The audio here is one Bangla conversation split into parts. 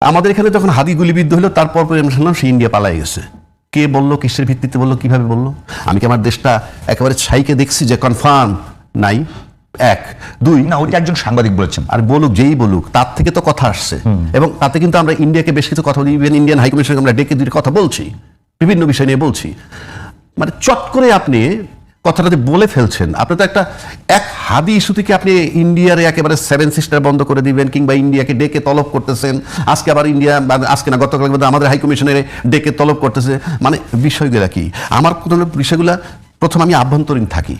আমাদের এখানে যখন হাদি গুলিবিদ্ধ হলো তারপর পরে আমরা শুনলাম সে ইন্ডিয়া পালাই গেছে। কে বলল কিসের ভিত্তিতে বলল কীভাবে বলল? আমি কি আমার দেশটা একেবারে ছাইকে দেখছি যে কনফার্ম নাই। এক। দুই না ওইটা একজন সাংবাদিক বলেছেন। আর বলুক যেই বলুক তার থেকে তো কথা আসছে। এবং তাতে কিন্তু আমরা ইন্ডিয়াকে বেশ কিছু কথা বলি। ইভেন ইন্ডিয়ান হাইকমিশনকে আমরা ডেকে দুটি কথা বলছি। বিভিন্ন বিষয় নিয়ে বলছি। মানে চট করে আপনি কথাটা যে বলে ফেলছেন, আপনি তো একটা, এক হাদি ইস্যু থেকে আপনি ইন্ডিয়ার একেবারে সেভেন সিস্টার বন্ধ করে দিবেন কিংবা ইন্ডিয়াকে ডেকে তলব করতেছেন? আজকে আবার ইন্ডিয়া, বা আজকে না গতকাল আমাদের হাইকমিশনের ডেকে তলব করতেছে। মানে বিষয়গুলা কি? আমার বিষয়গুলা, প্রথম আমি আভ্যন্তরীণ থাকি।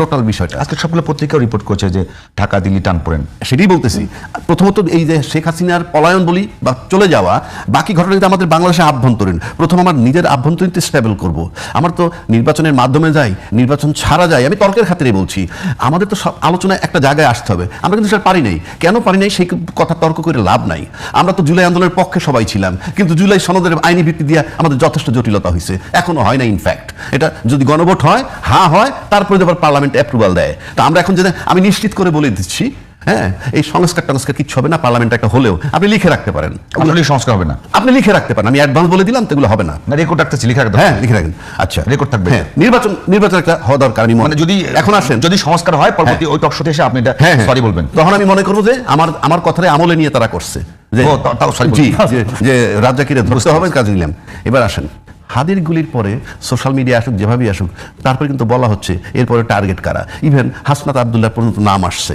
টোটাল বিষয়টা। আজকে সবগুলো পত্রিকাও রিপোর্ট করছে যে ঢাকা, দিল্লি টান পড়েন সেটাই বলতেছি। প্রথমত এই যে শেখ হাসিনার পলায়ন বলি বা চলে যাওয়া, বাকি ঘটনা কিন্তু আমাদের বাংলাদেশে আভ্যন্তরীণ, প্রথম আমার নিজের আভ্যন্তরীণ স্টেবল করব। আমার তো নির্বাচনের মাধ্যমে যাই, নির্বাচন ছাড়া যাই, আমি তর্কের খাতিরে বলছি। আমাদের তো সব আলোচনায় একটা জায়গায় আসতে হবে। আমরা কিন্তু সেটা পারি নাই। কেন পারি নাই সেই কথা তর্ক করে লাভ নাই। আমরা তো জুলাই আন্দোলনের পক্ষে সবাই ছিলাম, কিন্তু জুলাই সনদের আইনি ভিত্তি দিয়ে আমাদের যথেষ্ট জটিলতা হয়েছে এখনও হয় না ইনফ্যাক্ট এটা যদি গণভোট হয় হ্যাঁ হয়, তারপরে আবার পার্লামেন্ট অ্যাপ্রুভাল দেয়। তা আমরা এখন যেটা আমি নিশ্চিত করে বলে দিচ্ছি হ্যাঁ এই সংস্কার টংস্কার কিচ্ছু হবে না পার্লামেন্ট একটা হলেও। আপনি লিখে রাখতে পারেন। সংস্কার হবে না। আপনি লিখে রাখতে পারেন। আমি অ্যাডভান্স বলে দিলাম তো এগুলো হবে না। রেকর্ড রাখতেছি লিখে রাখতে হ্যাঁ লিখে রাখেন। আচ্ছা। Record থাকবে। হ্যাঁ নির্বাচন নির্বাচন একটা হওয়া দরকার আমি মানে যদি এখন আসেন। যদি সংস্কার হয় পরবর্তী ওই টকশোতে এসে আপনি এটা হ্যাঁ হ্যাঁ। সরি বলবেন। তখন আমি মনে করব যে আমার আমার কথারে আমলে নিয়ে তারা করছে। যে রাজ্জাকিরে ধরতে হবে কাজে নিলাম। এবার আসেন। হাদির গুলির পরে সোশ্যাল মিডিয়া আসুক, যেভাবেই আসুক, তারপরে কিন্তু বলা হচ্ছে এরপরে টার্গেট কারা? ইভেন হাসনাত আবদুল্লাহ পর্যন্ত নাম আসছে।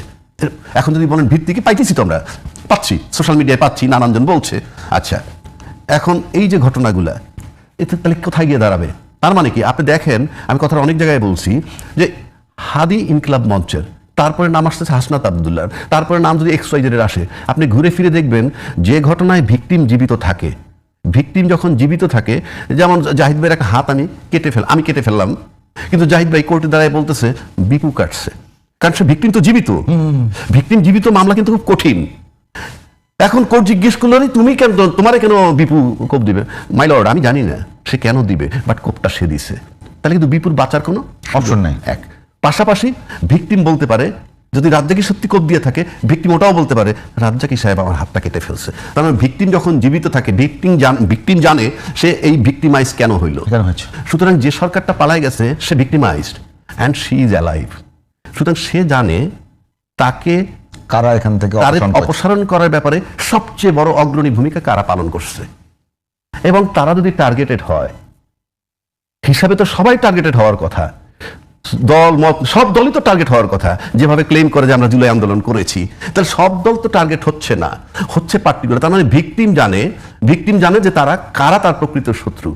এখন যদি বলেন ভিত্তি কি, পাইতেছি তো আমরা। পাচ্ছি, সোশ্যাল মিডিয়ায় পাচ্ছি, নানানজন বলছে। আচ্ছা এখন এই যে ঘটনাগুলা, এতে তাহলে কোথায় গিয়ে দাঁড়াবে? তার মানে কি, আপনি দেখেন, আমি কথাটা অনেক জায়গায় বলছি, যে হাদি ইনকিলাব মঞ্চের, তারপরে নাম আসতেছে হাসনাত আবদুল্লার তারপরে নাম যদি এক্স আসে, আপনি ঘুরে ফিরে দেখবেন, যে ঘটনায় ভিকটিম জীবিত থাকে ভিকটিম যখন জীবিত থাকে যেমন জাহিদ ভাইয়ের একটা হাত আমি কেটে ফেল আমি কেটে ফেললাম। কিন্তু জাহিদ ভাই কোর্টে দাঁড়ায় বলতেছে বিপু কাটছে। কারণ সে ভিকটিম তো জীবিত। ভিকটিম জীবিত মামলা কিন্তু খুব কঠিন। এখন কোর্ট জিজ্ঞেস করল তুমি কেন তোমারে কেন বিপু কোপ দিবে? মাই লর্ড আমি জানি না সে কেন দিবে বাট কোপটা সে দিছে। তাহলে কিন্তু বিপুর বাঁচার কোনো Option নাই। এক। পাশাপাশি ভিকটিম বলতে পারে যদি রাজ্জাকি সত্যি কোপ দিয়ে থাকে ভিকটিম ওটাও বলতে পারে রাজ্জাকি সাহেব আমার হাতটা কেটে ফেলছে। তার মানে ভিকটিম যখন জীবিত থাকে ভিকটিম জান ভিকটিম জানে সে এই ভিকটিমাইজ কেন হইল। কেন হয়েছে? সুতরাং যে সরকারটা পালায় গেছে সে victimized and she is alive সুতরাং সে জানে তাকে কারা এখান থেকে? অপসারণ করার ব্যাপারে সবচেয়ে বড় অগ্রণী ভূমিকা কারা পালন করছে। এবং তারা যদি টার্গেটেড হয় হিসাবে তো সবাই টার্গেটেড হওয়ার কথা। দল, মত, সব দলই তো টার্গেট হওয়ার কথা। যেভাবে ক্লেম করে যে আমরা জুলাই আন্দোলন করেছি। তাহলে সব দল তো টার্গেট হচ্ছে না। হচ্ছে পার্টিকুলার তার মানে ভিকটিম জানে ভিকটিম জানে যে তারা, কারা তার প্রকৃত শত্রু।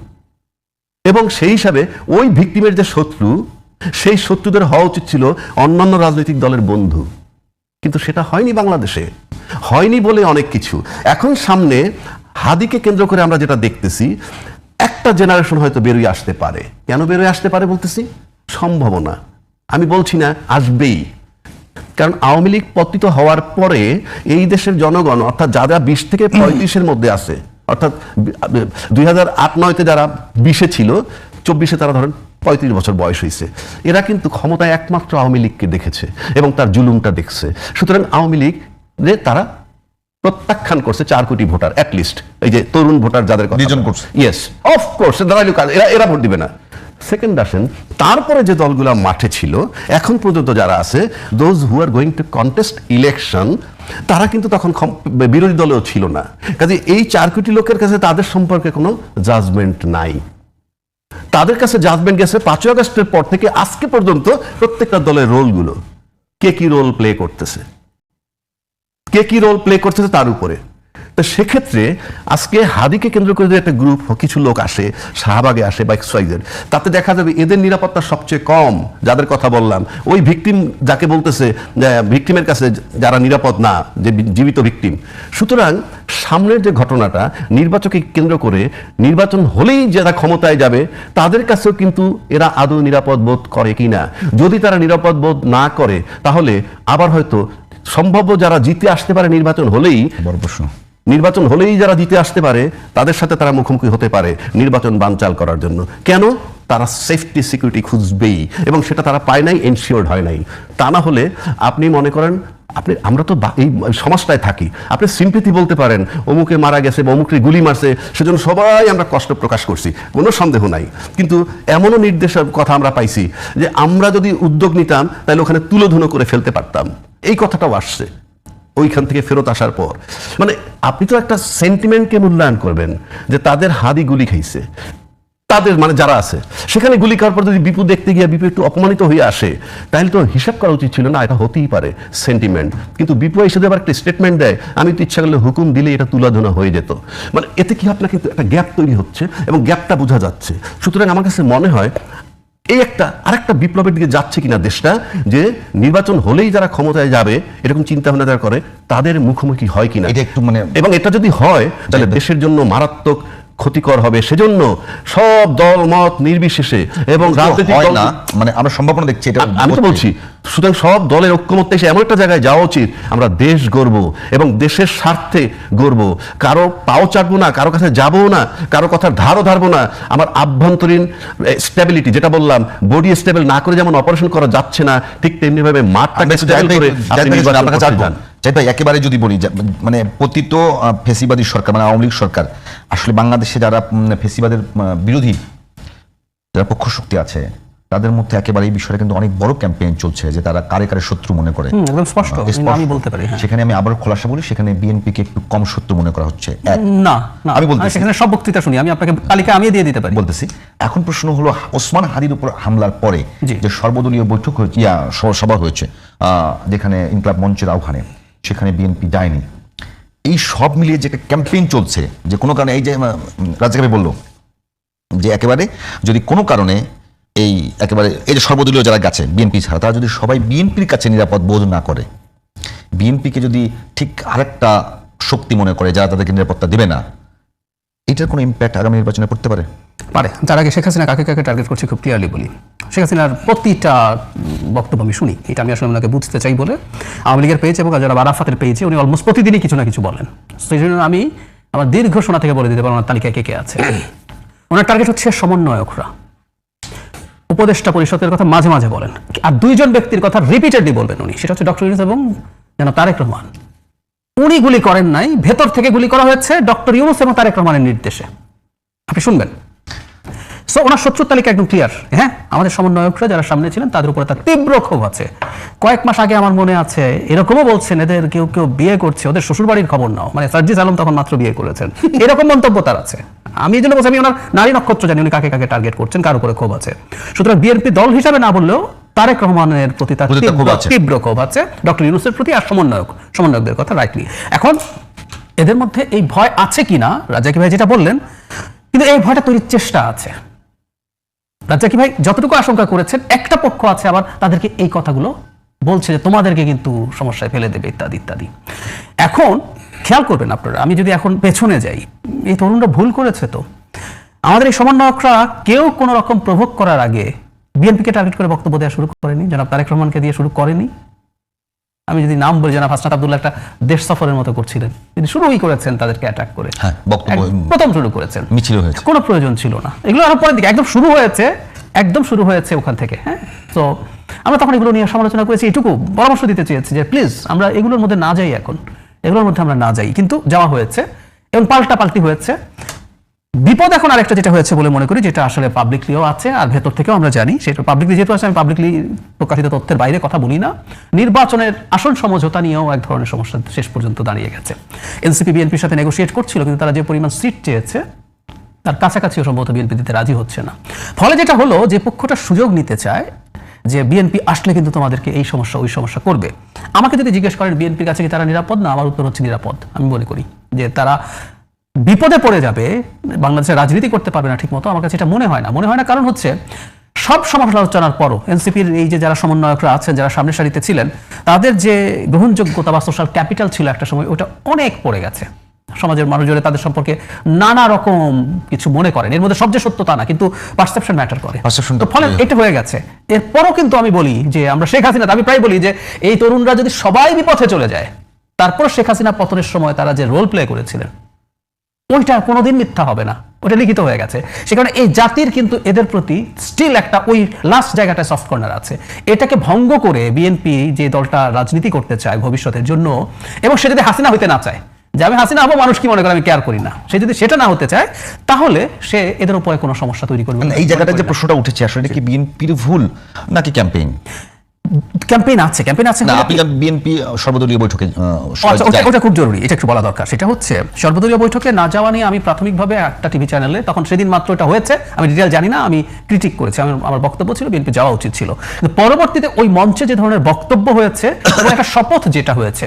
এবং সেই হিসাবে ওই ভিকটিমের যে শত্রু, সেই শত্রুদের হওয়া উচিত ছিল অন্যান্য রাজনৈতিক দলের বন্ধু। কিন্তু সেটা হয়নি বাংলাদেশে। হয়নি বলে অনেক কিছু। এখন সামনে হাদিকে কেন্দ্র করে আমরা যেটা দেখতেছি, একটা জেনারেশন হয়তো বেরোয় আসতে পারে। কেন বেরোয় আসতে পারে বলতেছি? সম্ভাবনা। আমি বলছি না আসবেই। কারণ আওয়ামী লীগ পতিত হওয়ার পরে এই দেশের জনগণ অর্থাৎ যারা বিশ থেকে পঁয়ত্রিশের মধ্যে আছে অর্থাৎ দুই হাজার আট নয়তে যারা বিশে ছিল চব্বিশে তারা ধরেন পঁয়ত্রিশ বছর বয়স হয়েছে। এরা কিন্তু ক্ষমতায় একমাত্র আওয়ামী লীগকে দেখেছে এবং তার জুলুমটা দেখছে। সুতরাং আওয়ামী লীগ যে তারা প্রত্যাখ্যান করছে চার কোটি ভোটার অ্যাটলিস্ট এই যে তরুণ ভোটার যাদের কথা ইয়েস অফকোর্স দাঁড়াইলো এরা এরা ভোট দিবে না। সেকেন্ড আসেন, তারপরে যে দলগুলো মাঠে ছিল, এখন পর্যন্ত যারা আছে those who are going to contest election তারা কিন্তু তখন বিরোধী দলেও ছিল না। কাজে এই চার কোটি লোকের কাছে তাদের সম্পর্কে কোনো জাজমেন্ট নাই। তাদের কাছে জাজমেন্ট গেছে পাঁচই আগস্টের পর থেকে আজকে পর্যন্ত প্রত্যেকটা দলের রোলগুলো। কে কি রোল প্লে করতেছে? কে কি রোল প্লে করতেছে তার উপরে? তো সেক্ষেত্রে আজকে হাদিকে কেন্দ্র করে যে একটা গ্রুপ কিছু লোক আসে, শাহবাগে আসে বা এক্সাইজের তাতে দেখা যাবে এদের নিরাপত্তা সবচেয়ে কম, যাদের কথা বললাম। ওই ভিকটিম যাকে বলতেছে ভিকটিমের কাছে যারা নিরাপদ না, যে জীবিত ভিকটিম। সুতরাং সামনের যে ঘটনাটা নির্বাচনকে কেন্দ্র করে নির্বাচন হলেই যারা ক্ষমতায় যাবে, তাদের কাছেও কিন্তু এরা আদৌ নিরাপদ বোধ করে কিনা। যদি তারা নিরাপদ বোধ না করে, তাহলে আবার হয়তো সম্ভাব্য যারা জিতে আসতে পারে নির্বাচন হলেই বড় প্রশ্ন। নির্বাচন হলেই যারা জিতে আসতে পারে, তাদের সাথে তারা মুখোমুখি হতে পারে নির্বাচন বানচাল করার জন্য। কেন? তারা সেফটি সিকিউরিটি খুঁজবেই, এবং সেটা তারা পায় নাই এনশিওর্ড হয় নাই। তা না হলে আপনি মনে করেন, আপনি, আমরা তো এই সমাজটায় থাকি। আপনি সিম্পেথি বলতে পারেন, অমুকে মারা গেছে বা অমুকে গুলি মারছে, সেজন্য সবাই আমরা কষ্ট প্রকাশ করছি, কোনো সন্দেহ নাই। কিন্তু এমনও নির্দেশের কথা আমরা পাইছি যে আমরা যদি উদ্যোগ নিতাম, তাহলে ওখানে তুলোধুনো করে ফেলতে পারতাম। এই কথাটাও আসছে। ওইখান থেকে ফেরত আসার পর। মানে আপনি তো একটা সেন্টিমেন্টকে মূল্যায়ন করবেন, যে তাদের হাদি গুলি খাইছে। তাদের মানে যারা আছে, সেখানে গুলি খাওয়ার পর যদি বিপু দেখতে গিয়ে বিপু একটু অপমানিত হয়ে আসে, তাহলে তো হিসাব করা উচিত ছিল না, এটা হতেই পারে সেন্টিমেন্ট কিন্তু বিপু এসে আবার একটা স্টেটমেন্ট দেয়, আমি তো ইচ্ছা করলে হুকুম দিলে এটা তুলাধনা হয়ে যেত। মানে এতে কি আপনার কিন্তু একটা গ্যাপ তৈরি হচ্ছে, এবং গ্যাপটা বোঝা যাচ্ছে। সুতরাং আমার কাছে মনে হয় এই একটা আরেকটা বিপ্লবের দিকে যাচ্ছে কিনা দেশটা যে নির্বাচন হলেই যারা ক্ষমতায় যাবে এরকম চিন্তা ভাবনা যারা করে তাদের মুখোমুখি হয় কিনা? এটা একটু মানে এবং এটা যদি হয় তাহলে দেশের জন্য মারাত্মক ক্ষতিকর হবে। সেজন্য সব দল মত নির্বিশেষে এবং রাজনৈতিক হয় না। মানে আমরা সম্ভাবনা দেখছি এটা আমি তো বলছি সুতরাং সব দলের ঐক্যমত্যে এসে এমন একটা জায়গায় যাওয়া উচিত আমরা দেশ গড়ব এবং দেশের স্বার্থে গড়ব। কারও পাও চাটবো না কারও কাছে যাব না কারও কথার ধারও ধারবো না। আমার আভ্যন্তরীণ স্টেবিলিটি যেটা বললাম বডি স্টেবল না করে যেমন অপারেশন করা যাচ্ছে না ঠিক তেমনি ভাবে মাঠটাকে করে জাহিদ ভাই, একেবারে যদি বলি মানে পতিত ফেসিবাদী সরকার মানে আওয়ামী লীগ সরকার আসলে বাংলাদেশে যারা ফেসিবাদের বিরোধী যারা পক্ষ শক্তি আছে তাদের মধ্যে একেবারে এই বিষয়ে কিন্তু অনেক বড় ক্যাম্পেইন চলছে যে তারা কারে কারে শত্রু মনে করে। একদম স্পষ্ট। আমি- বলতে পারি হ্যাঁ। সেখানে আমি আবার খোলাসা বলি সেখানে বিএনপিকে একটু কম শত্রু মনে করা হচ্ছে। না না। আমি বলতেছি। সেখানে সব বক্তৃতা শুনি আমি আপনাকে তালিকা আমি দিয়ে দিতে পারি। বলতেছি। এখন প্রশ্ন হলো ওসমান হাদির উপর হামলার পরে যে সর্বদলীয় বৈঠক হয়েছে ইয়া সভা হয়েছে আহ, যেখানে ইনকলাব মঞ্চের আহ্বানে। সেখানে বিএনপি যায়নি এই সব মিলিয়ে যে ক্যাম্পেইন চলছে, যে কোনো কারণে এই যে রাজাকাবি বলল, যে একেবারে যদি কোনো কারণে এই একেবারে, এই যে সর্বদলীয় যারা গেছে, বিএনপি ছাড়া, তারা যদি সবাই বিএনপির কাছে নিরাপদ বোধ না করে, বিএনপিকে যদি ঠিক আরেকটা শক্তি মনে করে, যারা তাদেরকে নিরাপত্তা দেবে না এটার কোনো ইম্প্যাক্ট আগামী নির্বাচনে পড়তে পারে? পারে। তার আগে শেখ হাসিনা কাকে কাকে টার্গেট করছে খুব ক্লিয়ারলি বলি। শেখ হাসিনার প্রতিটা বক্তব্য আমি শুনি। এটা আমি আসলে ওনাকে বুঝতে চাই বলে আওয়ামী লীগের পেয়েছে এবং যারা বারাফাতের পেয়েছে উনি অলমোস্ট প্রতিদিনই কিছু না কিছু বলেন। সেই জন্য আমি আমার দীর্ঘ শোনা থেকে বলে দিতে পারব ওনার তালিকায় কে কে আছে। ওনার টার্গেট হচ্ছে সমন্বয়করা। উপদেষ্টা পরিষদের কথা মাঝে মাঝে বলেন। আর দুইজন ব্যক্তির কথা রিপিটেডলি বলবেন উনি। সেটা হচ্ছে ডক্টর ইউনুস এবং যেন তারেক রহমান। উনি গুলি করেন নাই, ভেতর থেকে গুলি করা হয়েছে ডক্টর ইউনুস এবং তারেক রহমানের নির্দেশে। আপনি শুনবেন। সো ওনার শত্রুর তালিকা একদম ক্লিয়ার হ্যাঁ আমাদের সমন্বয়করা যারা সামনে ছিলেন, তাদের উপরে তার তীব্র ক্ষোভ আছে। কয়েক মাস আগে আমার মনে আছে, এরকমও বলছেন, এদের কেউ কেউ বিয়ে করছে, ওদের শ্বশুরবাড়ির খবর নাও। মানে সার্জিস আলম তখন মাত্র বিয়ে করেছেন। এরকম মন্তব্য তার আছে। আমি এই জন্য বলছি, আমি ওনার নারী নক্ষত্র জানি, উনি কাকে কাকে টার্গেট করছেন, কার উপরে ক্ষোভ আছে। সুতরাং বিএনপি দল হিসাবে না বললেও তারেক রহমানের প্রতি তার তীব্র- তীব্র ক্ষোভ আছে। ডক্টর ইউনুসের প্রতি আর সমন্বয়ক সমন্বয়কদের কথা রাইটলি এখন এদের মধ্যে এই ভয় আছে কিনা রাজাকি ভাই যেটা বললেন কিন্তু এই ভয়টা তৈরির চেষ্টা আছে। রাজাকি ভাই যতটুকু আশঙ্কা করেছেন একটা পক্ষ আছে আবার তাদেরকে এই কথাগুলো বলছে যে তোমাদেরকে কিন্তু সমস্যায় ফেলে দেবে ইত্যাদি ইত্যাদি। এখন খেয়াল করবেন আপনারা আমি যদি এখন পেছনে যাই এই তরুণরা ভুল করেছে তো। আমাদের এই সমন্বয়করা কেউ কোনো রকম প্রভোগ করার আগে বিএনপিকে টার্গেট করে বক্তব্য দেওয়া শুরু করেনি জনাব তারেক রহমানকে দিয়ে শুরু করেনি। আমি যদি নাম বলি জনাব হাসনাত আব্দুল্লাহ একটা দেশ সফরের মতো করছিলেন। তিনি শুরুই করেছেন তাদেরকে অ্যাটাক করে। হ্যাঁ, প্রথম শুরু করেছেন। মিছিল হয়েছে। কোনো প্রয়োজন ছিল না। এগুলো আরও পরের দিকে একদম শুরু হয়েছে একদম শুরু হয়েছে ওখান থেকে হ্যাঁ। তো আমরা তখন এগুলো নিয়ে সমালোচনা করেছি এটুকু পরামর্শ দিতে চেয়েছি যে প্লিজ আমরা এগুলোর মধ্যে না যাই এখন। এগুলোর মধ্যে আমরা না যাই কিন্তু যাওয়া হয়েছে এবং পাল্টা পাল্টি হয়েছে। বিপদ এখন আরেকটা যেটা হয়েছে বলে মনে করি, যেটা আসলে পাবলিকলিও আছে আর ভেতর থেকেও আমরা জানি, সেটা পাবলিকলি যেহেতু আছে আমি পাবলিকলি প্রকাশিত তথ্যের বাইরে কথা বলি না, নির্বাচনের আসন সমঝোতা নিয়েও এক ধরনের সমস্যা শেষ পর্যন্ত দাঁড়িয়ে গেছে। এনসিপি বিএনপির সাথে নেগোসিয়েট করছিল, কিন্তু তারা যে পরিমাণ সিট চেয়েছে, তার কাছাকাছিও সম্ভবত বিএনপি দিতে রাজি হচ্ছে না। ফলে যেটা হলো, যে পক্ষটা সুযোগ নিতে চায়, যে বিএনপি আসলে কিন্তু তোমাদেরকে এই সমস্যা, ওই সমস্যা করবে। আমাকে যদি জিজ্ঞেস করেন বিএনপির কাছে কি তারা নিরাপদ? না, আমার উত্তর হচ্ছে নিরাপদ, আমি মনে করি। যে তারা বিপদে পড়ে যাবে বাংলাদেশের রাজনীতি করতে পারবে না ঠিক মতো আমার কাছে এটা মনে হয় না। মনে হয় না কারণ হচ্ছে সব সমালোচনার পরও এনসিপির এই যে যারা সমন্বয়করা আছেন যারা সামনের সারিতে ছিলেন তাদের যে গ্রহণযোগ্যতা বা সোশ্যাল ক্যাপিটাল ছিল একটা সময় ওটা অনেক পড়ে গেছে। সমাজের মানুষজনে তাদের সম্পর্কে নানা রকম কিছু মনে করেন। এর মধ্যে সবচেয়ে সত্য তা না কিন্তু পারসেপশন ম্যাটার করে। তো ফলে এটা হয়ে গেছে। এরপরও কিন্তু আমি বলি যে আমরা শেখ হাসিনা আমি প্রায় বলি যে এই তরুণরা যদি সবাই বিপথে চলে যায় তারপর শেখ হাসিনা পতনের সময় তারা যে রোল প্লে করেছিলেন ওইটা কোনোদিন মিথ্যা হবে না। ওটা লিখিত হয়ে গেছে। সে কারণে এই জাতির কিন্তু এদের প্রতি স্টিল একটা ওই লাস্ট জায়গাটায় সফট কর্নার আছে। এটাকে ভঙ্গ করে বিএনপি যে দলটা রাজনীতি করতে চায় ভবিষ্যতের জন্য, এবং সে যদি হাসিনা হইতে না চায়, যে আমি হাসিনা হব, মানুষ কি মনে করে আমি কেয়ার করি না? সে যদি সেটা না হতে চায়, তাহলে সে এদের উপরে কোনো সমস্যা তৈরি করবে না। এই জায়গাটা যে প্রশ্নটা উঠেছে, আসলে কি বিএনপির ভুল নাকি ক্যাম্পেইন ক্যাম্পেইন আছে ক্যাম্পেইন আছে না আপনি বিএনপি সর্বদলীয় বৈঠকে আচ্ছা, ওটা ওটা খুব জরুরি এটা একটু বলা দরকার সেটা হচ্ছে সর্বদলীয় বৈঠকে না যাওয়া নিয়ে আমি প্রাথমিকভাবে একটা টিভি চ্যানেলে তখন সেদিন মাত্র এটা হয়েছে আমি ডিটেল জানি না আমি ক্রিটিক করেছি আমার আমার বক্তব্য ছিল বিএনপি যাওয়া উচিত ছিল। কিন্তু পরবর্তীতে ওই মঞ্চে যে ধরনের বক্তব্য হয়েছে এবং একটা শপথ যেটা হয়েছে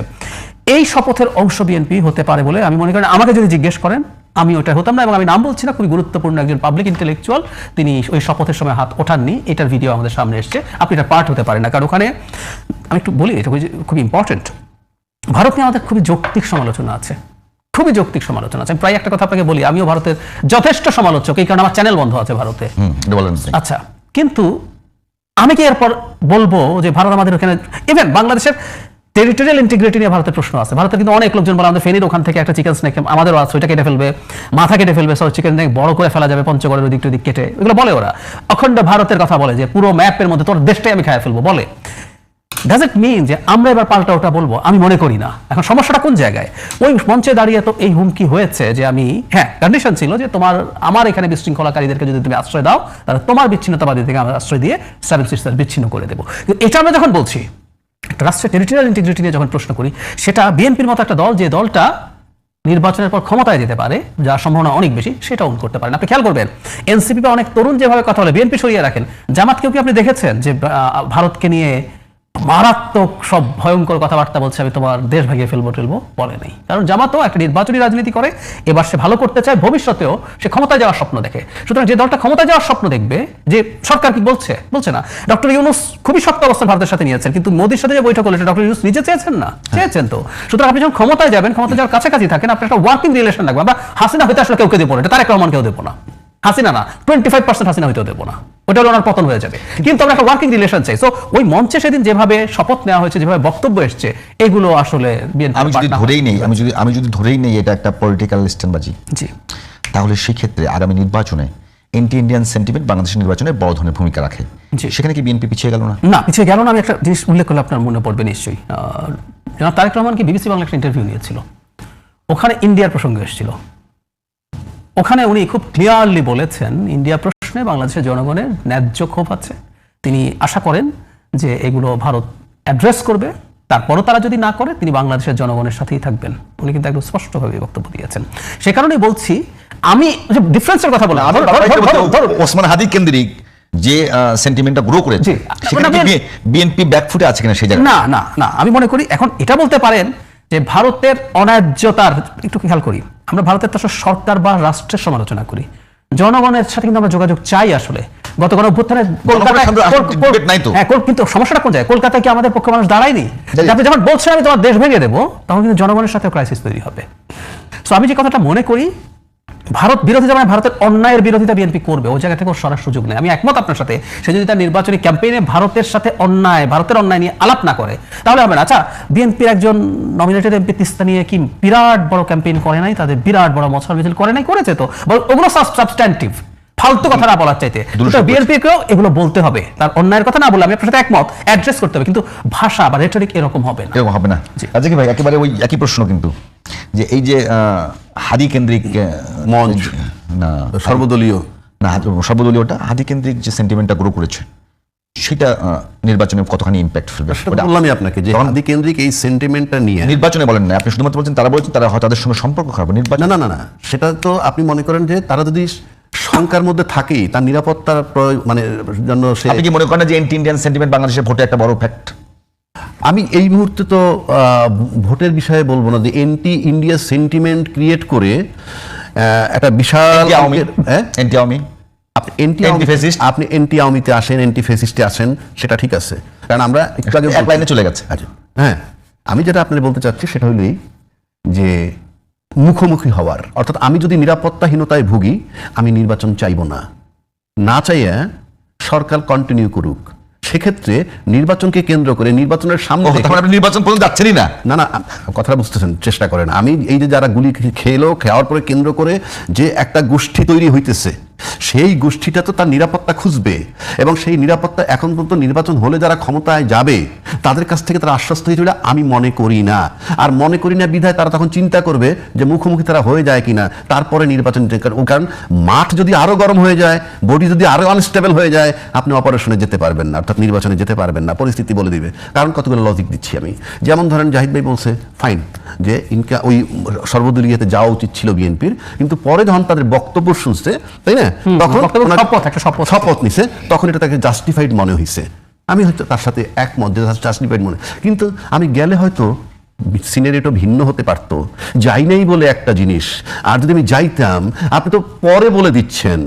এই শপথের অংশ বিএনপি হতে পারে বলে আমি মনে করি আমাকে যদি জিজ্ঞেস করেন আমি ওটা হতাম না এবং আমি নাম বলছি না খুবই গুরুত্বপূর্ণ একজন পাবলিক ইন্টেলেকচুয়াল তিনি ওই শপথের সময় হাত ওঠাননি এটার ভিডিও আমাদের সামনে এসছে। আপনি এটা পার্ট হতে পারেন না কারণ ওখানে আমি একটু বলি এটা খুব ইম্পর্টেন্ট ভারত নিয়ে আমাদের খুবই যৌক্তিক সমালোচনা আছে। খুবই যৌক্তিক সমালোচনা আছে। আমি প্রায় একটা কথা আপনাকে বলি আমিও ভারতের যথেষ্ট সমালোচক এই কারণে আমার চ্যানেল বন্ধ আছে ভারতে। আচ্ছা কিন্তু আমি কি এরপর বলব যে ভারত আমাদের ওখানে ইভেন বাংলাদেশের টেরিটোরিয়াল ইন্টিগ্রিটি নিয়ে ভারতের প্রশ্ন আছে। ভারতের কিন্তু অনেক লোকজন বলে, আমাদের ফেনীর ওখান থেকে একটা চিকেন স্নেক আমাদেরও আছে, ওইটা কেটে ফেলবে, মাথা কেটে ফেলবে সব চিকেন স্নেক বড় করে ফেলা যাবে, পঞ্চগড়ের ওদিক টদিক কেটে। এগুলো বলে ওরা। অখণ্ড ভারতের কথা বলে যে, পুরো ম্যাপের মধ্যে তোর দেশটাই আমি খায় ফেলব, বলে। ডাজ ইট মিন যে, আমরা এবার পাল্টা ওটা বলব? আমি মনে করি না। এখন সমস্যাটা কোন জায়গায়? ওই মঞ্চে দাঁড়িয়ে তো এই হুমকি হয়েছে যে, আমি হ্যাঁ কন্ডিশন ছিল যে, তোমার, আমার এখানে বিশৃঙ্খলাকারীদেরকে যদি তুমি আশ্রয় দাও, তাহলে তোমার বিচ্ছিন্নতাবাদী থেকে আমরা আশ্রয় দিয়ে সিস্টার বিচ্ছিন্ন করে দেবো। এটা আমরা যখন বলছি রাষ্ট্রের টেরিটোরিয়াল ইন্টিগ্রিটি নিয়ে যখন প্রশ্ন করি, সেটা বিএনপির মতো একটা দল যে দলটা নির্বাচনের পর ক্ষমতায় যেতে পারে, যার সম্ভাবনা অনেক বেশি সেটা অন করতে পারেন। আপনি খেয়াল করবেন এনসিপি বা অনেক তরুণ যেভাবে কথা বলে, বিএনপি সরিয়ে রাখেন, জামাতকেও কি আপনি দেখেছেন যে ভারতকে নিয়ে মারাত্মক সব ভয়ঙ্কর কথাবার্তা বলছে আমি তোমার দেশ ভাগিয়ে ফেলব টেলবো বলে নেই। কারণ জামাতও একটা নির্বাচনী রাজনীতি করে এবার সে ভালো করতে চায় ভবিষ্যতেও সে ক্ষমতায় যাওয়ার স্বপ্ন দেখে। সুতরাং যে দলটা ক্ষমতায় যাওয়ার স্বপ্ন দেখবে যে সরকার কি বলছে? বলছে না। ডক্টর ইউনুস খুবই শক্ত অবস্থা ভারতের সাথে নিয়েছেন কিন্তু মোদির সাথে যে বৈঠক হলো ডক্টর ইউনুস নিজে চেয়েছেন না? চেয়েছেন তো। সুতরাং আপনি যখন ক্ষমতায় যাবেন ক্ষমতায় যাওয়ার কাছাকাছি থাকেন আপনি একটা ওয়ার্কিং রিলেশন রাখবেন আমরা হাসিনা হইতে আসলে কেউ কে দেবো না এটা তারেক রহমান কেউ দেবো না। হাসিনা না টোয়েন্টি ফাইভ পার্সেন্ট হাসিনা হইতেও দেবো না। ওটা ওনার পতন হয়ে যাবে। কিন্তু আমরা একটা ওয়ার্কিং রিলেশন চাই। সো ওই মঞ্চে সেদিন যেভাবে শপথ নেওয়া হয়েছে যেভাবে বক্তব্য এসছে এগুলো আসলে আমি যদি ধরেই নেই আমি যদি আমি যদি ধরেই নেই এটা একটা পলিটিক্যাল স্ট্যান্ডবাজি জি। তাহলে সেক্ষেত্রে আগামী নির্বাচনে এন্টি ইন্ডিয়ান সেন্টিমেন্ট বাংলাদেশের নির্বাচনে বড় ধরনের ভূমিকা রাখে। সেখানে কি বিএনপি পিছিয়ে গেল না? না পিছিয়ে গেল না আমি একটা জিনিস উল্লেখ করলে আপনার মনে পড়বে নিশ্চয়ই। তারেক রহমানকে বিবিসি বাংলা একটা ইন্টারভিউ নিয়েছিল? ওখানে ইন্ডিয়ার প্রসঙ্গ এসেছিল। ওখানে উনি খুব ক্লিয়ারলি বলেছেন ইন্ডিয়া প্রশ্নে বাংলাদেশের জনগণের ন্যায্য ক্ষোভ আছে। তিনি আশা করেন যে এগুলো ভারত অ্যাড্রেস করবে। তারপরও তারা যদি না করে তিনি বাংলাদেশের জনগণের সাথেই থাকবেন। উনি কিন্তু একদম স্পষ্টভাবে বক্তব্য দিয়েছেন। সে কারণেই বলছি আমি ডিফারেন্সের কথা ধরুন। ওসমান হাদি কেন্দ্রিক যে সেন্টিমেন্টটা গ্রো করেছে বিএনপি ব্যাকফুটে আছে কিনা সেই জায়গায় না না না। আমি মনে করি এখন এটা বলতে পারেন যে ভারতের অন্যায্যতার একটু খেয়াল করি। আমরা ভারতের তো সরকার বা রাষ্ট্রের সমালোচনা করি। জনগণের সাথে কিন্তু আমরা যোগাযোগ চাই আসলে। গত গণ অভ্যুত্থানে কলকাতায়। হ্যাঁ কিন্তু সমস্যাটা কোন যায় কলকাতায় কি আমাদের পক্ষে মানুষ দাঁড়ায়নি আপনি যখন বলছেন আমি তোমার দেশ ভেঙে দেবো তখন কিন্তু জনগণের সাথে ক্রাইসিস তৈরি হবে। তো আমি যে কথাটা মনে করি ভারত বিরোধী মানে ভারতের অন্যায়ের বিরোধিতা বিএনপি করবে। ওই জায়গা থেকে সরার সুযোগ নেই। আমি একমত আপনার সাথে সে যদি তার নির্বাচনী ক্যাম্পেইনে ভারতের সাথে অন্যায় ভারতের অন্যায় নিয়ে আলাপ না করে তাহলে হবে না। আচ্ছা বিএনপির একজন নমিনেটেড এমপি তিস্তা নিয়ে কি বিরাট বড় ক্যাম্পেইন করে নাই? তাদের বিরাট বড় মশাল মিছিল করে নাই? করেছে তো। ওগুলো সাবস্ট্যান্টিভ ফালতু কথা না বলার চাইতে। দুরূহ বিএনপিকেও এগুলো বলতে হবে। তার অন্যায়ের কথা না বলে আমি আপনার সাথে একমত। অ্যাড্রেস করতে হবে। কিন্তু ভাষা বা রেটরিক এরকম হবে না। এরকম হবে না। আচ্ছা কি ভাই একেবারে ওই একই প্রশ্ন কিন্তু। যে এই যে হাদি কেন্দ্রিক মঞ্চ। না সর্বদলীয়। না সর্বদলীয়টা হাদি কেন্দ্রিক যে সেন্টিমেন্টটা গ্রো করেছে সেটা নির্বাচনে কতখানি ইম্প্যাক্ট ফেলবে? বললামই আপনাকে যে হাদি কেন্দ্রিক এই সেন্টিমেন্টটা নিয়ে নির্বাচনে বলেন না আপনি শুধুমাত্র বলছেন তারা বলছেন তারা হয়তো তাদের সঙ্গে সম্পর্ক খারাপ নির্বাচন না না না সেটা তো আপনি মনে করেন যে তারা যদি শঙ্কার মধ্যে থাকেই তার নিরাপত্তার মানে জন্য সে আপনি কি মনে করেন যে এন্টি ইন্ডিয়ান সেন্টিমেন্ট বাংলাদেশের ভোটে একটা বড় ফ্যাক্ট আমি এই মুহূর্তে তো ভোটের বিষয়ে বলব না যে এন্টি ইন্ডিয়া সেন্টিমেন্ট ক্রিয়েট করে একটা বিশাল হ্যাঁ? এন্টি আওয়ামী আপনি এন্টি আওয়ামীতে আসেন এন্টি ফেসিস্টে আসেন সেটা ঠিক আছে। কারণ আমরা একটু আগে এক লাইনে চলে গেছে। আচ্ছা হ্যাঁ। আমি যেটা আপনার বলতে চাচ্ছি সেটা হলো এই যে মুখোমুখি হওয়ার অর্থাৎ আমি যদি নিরাপত্তাহীনতায় ভুগি আমি নির্বাচন চাইব না। না চাইয়া সরকার কন্টিনিউ করুক। সেক্ষেত্রে নির্বাচনকে কেন্দ্র করে নির্বাচনের সামনে মানে আপনি নির্বাচন পর্যন্ত যাচ্ছেনই না। না না কথাটা বুঝতেছেন চেষ্টা করেন। আমি এই যে যারা গুলি খেলো খাওয়ার পরে কেন্দ্র করে যে একটা গোষ্ঠী তৈরি হইতেছে সেই গোষ্ঠীটা তো তার নিরাপত্তা খুঁজবে এবং সেই নিরাপত্তা এখন পর্যন্ত নির্বাচন হলে যারা ক্ষমতায় যাবে, তাদের কাছ থেকে তারা আশ্বস্ত হয়েছিল আমি মনে করি না। আর মনে করি না বিধায় তারা তখন চিন্তা করবে যে মুখোমুখি তারা হয়ে যায় কিনা, তারপরে নির্বাচন কারণ- মাঠ যদি আরও গরম হয়ে যায়, বডি যদি আরও আনস্টেবল হয়ে যায়, আপনি অপারেশনে যেতে পারবেন না, অর্থাৎ নির্বাচনে যেতে পারবেন না, পরিস্থিতি বলে দিবে। কারণ কতগুলো লজিক দিচ্ছি আমি। যেমন ধরেন জাহিদ ভাই বলছে ফাইন যে ইনকা ওই সর্বদলীয়তে যাওয়া উচিত ছিল বিএনপির, কিন্তু পরে যখন তাদের বক্তব্য শুনছে, তাই না? তখন শপথ, একটা শপথ। শপথ নিছে। তখন এটা তাকে জাস্টিফাইড মনে হয়েছে আমি হয়তো তার সাথে একমত যে জাস্টিফাইড মনে। কিন্তু আমি গেলে হয়তো সিনারিটা ভিন্ন হতে পারতো। যাই নাই বলে একটা জিনিস। আর যদি আমি যাইতাম আপনি তো পরে বলে দিচ্ছেন।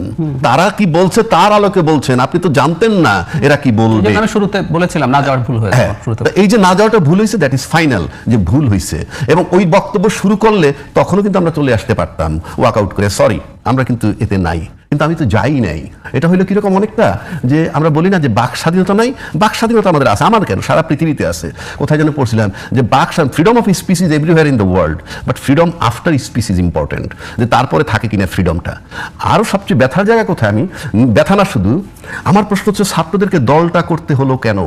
তারা কি বলছে তার আলোকে বলছেন। আপনি তো জানতেন না এরা কি বলবে। আমি শুরুতে বলেছিলাম না যাওয়ার ভুল হয়েছে হ্যাঁ, এই যে না যাওয়াটা ভুল হয়েছে দ্যাট ইজ ফাইনাল যে ভুল হয়েছে এবং ওই বক্তব্য শুরু করলে তখনও কিন্তু আমরা চলে আসতে পারতাম। ওয়াক আউট করে সরি আমরা কিন্তু এতে নাই। কিন্তু আমি তো যাই নাই। এটা হইল কীরকম অনেকটা যে আমরা বলি না যে বাক স্বাধীনতা নাই, বাক স্বাধীনতা আমাদের আছে। আমার কেন? সারা পৃথিবীতে আছে। কোথায় যেন পড়ছিলাম যে বাক freedom of speech is everywhere in the world but freedom after speech is important যে তারপরে থাকে কিনা ফ্রিডমটা আরও সবচেয়ে ব্যথার জায়গা কোথায় আমি? ব্যথা না শুধু, আমার প্রশ্ন হচ্ছে ছাত্রদেরকে দলটা করতে হলো কেন?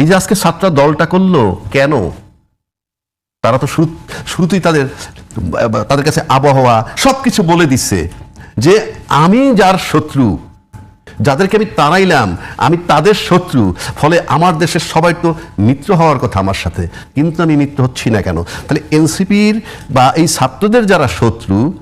এই যে আজকে ছাত্ররা দলটা করল কেন? তারা তো শুরু শুরুতেই তাদের তাদের কাছে আবহাওয়া সবকিছু বলে দিচ্ছে। যে আমি যার শত্রু যাদেরকে আমি তাড়াইলাম আমি তাদের শত্রু ফলে আমার দেশের সবাই তো মিত্র হওয়ার কথা আমার সাথে কিন্তু আমি মিত্র হচ্ছি না কেন? তাহলে এনসিপির বা এই ছাত্রদের যারা শত্রু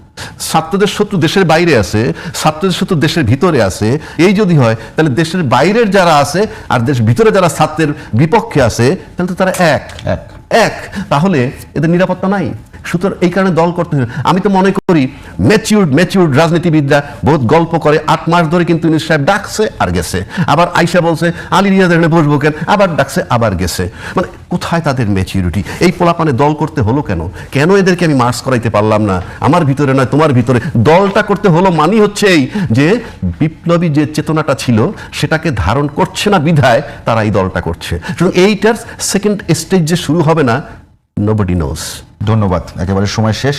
ছাত্রদের শত্রু দেশের বাইরে আছে ছাত্রদের শত্রু দেশের ভিতরে আছে এই যদি হয় তাহলে দেশের বাইরের যারা আছে আর দেশ ভিতরে যারা ছাত্রের বিপক্ষে আছে তাহলে তো তারা এক। এক। এক। তাহলে এদের নিরাপত্তা নাই। সুতরাং এই কারণে দল করতে আমি তো মনে করি ম্যাচিউর্ড ম্যাচিউর্ড রাজনীতিবিদরা বহুত গল্প করে, আট মাস ধরে কিন্তু ইউনুস সাহেব ডাকছে আর গেছে। আবার আইসা বলছে, আলী রিয়াজ বসবো কেন? আবার ডাকছে, আবার গেছে। মানে কোথায় তাদের ম্যাচিউরিটি এই পোলাপানে দল করতে হলো কেন? কেন এদেরকে আমি মার্চ করাইতে পারলাম না? আমার ভিতরে নয়, তোমার ভিতরে। দলটা করতে হলো মানি হচ্ছে এই যে, বিপ্লবী যে চেতনাটা ছিল, সেটাকে ধারণ করছে না বিধায় তারা এই দলটা করছে। এইটার সেকেন্ড স্টেজ যে শুরু হবে না নোবডি নোস ধন্যবাদ। একেবারে সময় শেষ।